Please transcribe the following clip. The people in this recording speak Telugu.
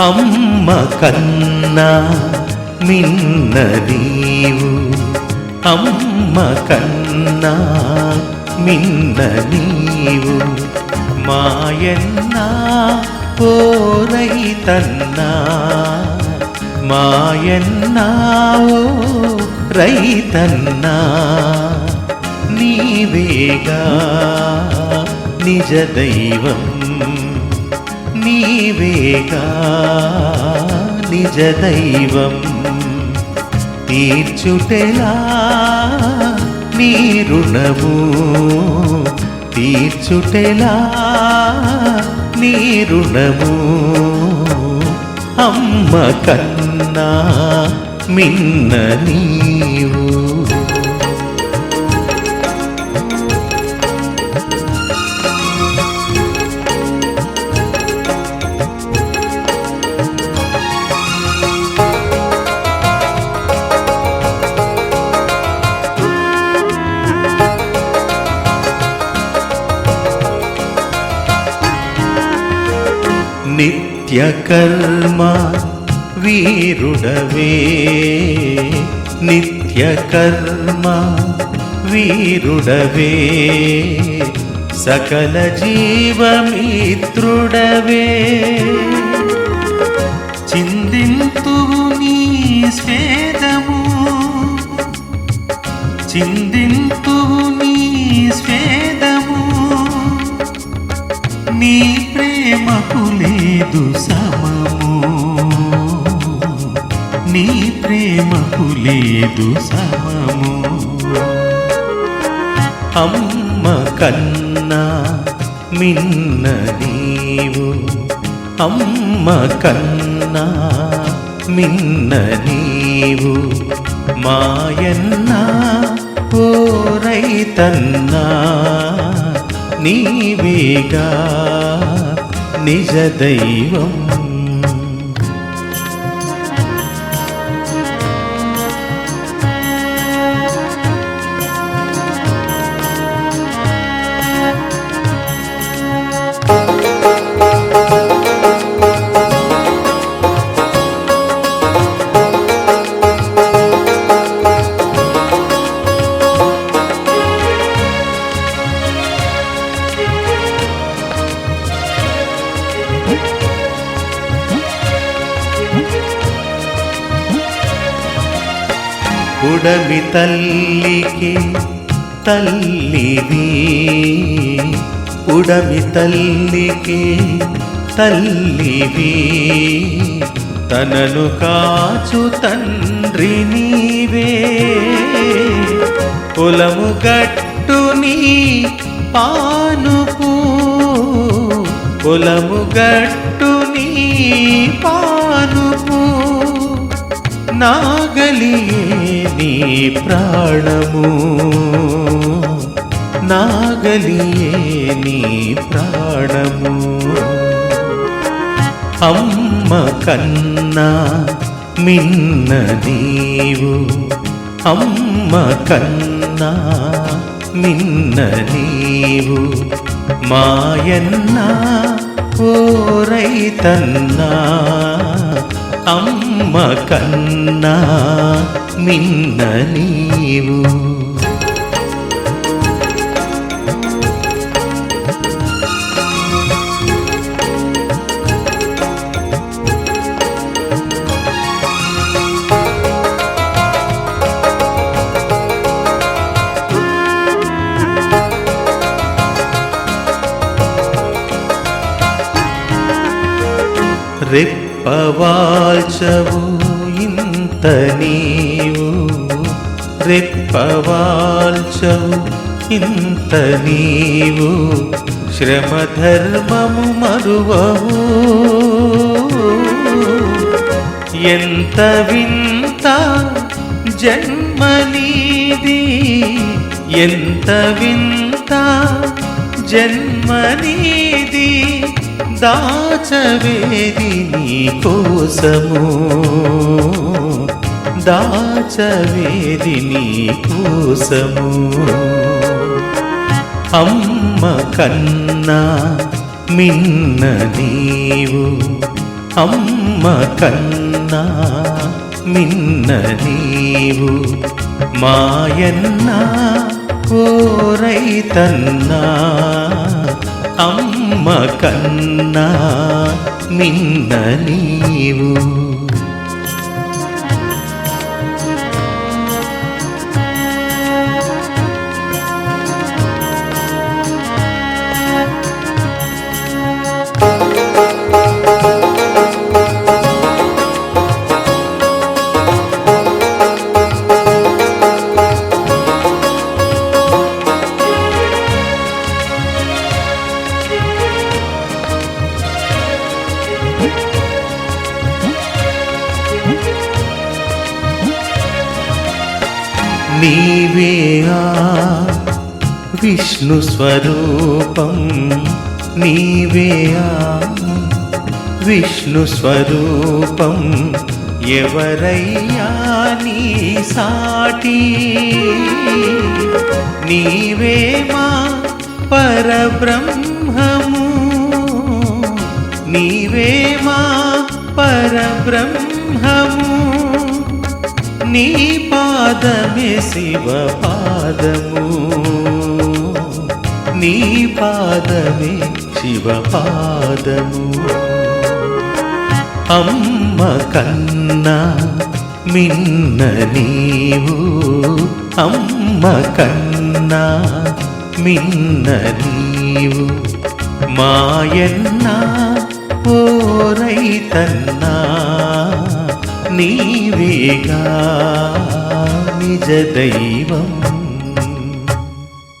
అమ్మ కన్నా మిన్న నీవు అమ్మ కన్నా మిన్న నీవు మాయన్నా పోరైతన్నా మాయన్నా ఓ రైతన్నా నీవేగా నిజ దైవం నీవేగా నిజ దైవం. తీర్చుటెలా నీ రుణము తీర్చుటెలా నీ రుణము. అమ్మ కన్నా మిన్న నీవు. నిత్య కర్మ వీరుడవే. నిత్య కర్మ వీరుడవే. సకల జీవమిత్రుడవే. చిందింతువు నీ స్వేదము. చిందింతువు నీ స్వేదము. నీ ప్రేమకు లేదు సమము. నీ ప్రేమకు లేదు సమము. అమ్మ కన్నా మిన్న నీవు. అమ్మ కన్నా మిన్న నీవు. మాయన్న ఓ రైతన్నా నీవేగా నిజ దైవం ఉడమి తల్లికి తల్లివి. ఉడమి తల్లికి తల్లివి. తనను కాచు తండ్రి నీవే. పొలము గట్టు నీ పానుపు పొలము గట్టు నీ పానుపు నాగలియే నీ ప్రాణము. నాగలియే నీ ప్రాణము. అమ్మ కన్నా మిన్న నీవు. అమ్మ కన్నా మిన్న నీవు. మాయన్నా ఓరైతన్నా అమ్మ కన్నా నిన్న నీవు. రెప్పవాల్చవు ఇంత నీవు. రెప్పవాల్చవు ఇంత నీవు. శ్రమధర్మము మరువవు. ఎంత వింత జన్మనీది ఎంత వింత జన్మనీది దాచవేది నీ కోసము? దాచవేది నీ కోసము? అమ్మ కన్నా మిన్న నీవు అమ్మ కన్నా మిన్న నీవు మాయన్న కోరైతన్నా అమ్మ కన్నా నిన్న నీవు నీవే ఆ విష్ణు స్వరూపం. నీవే ఆ విష్ణు స్వరూపం. ఎవరయ్యా నీ సాటి? నీవే మా పరబ్రహ్మము. నీవే మా పరబ్రహ్మము. నీ పాదమే శివ పాదము. నీ పాదమే శివ పాదము. అమ్మ కన్నా మిన్న నీవు అమ్మ కన్నా మిన్న నీవు. మాయన్న ఓరైతన్నా నీవేగా నిజ దైవం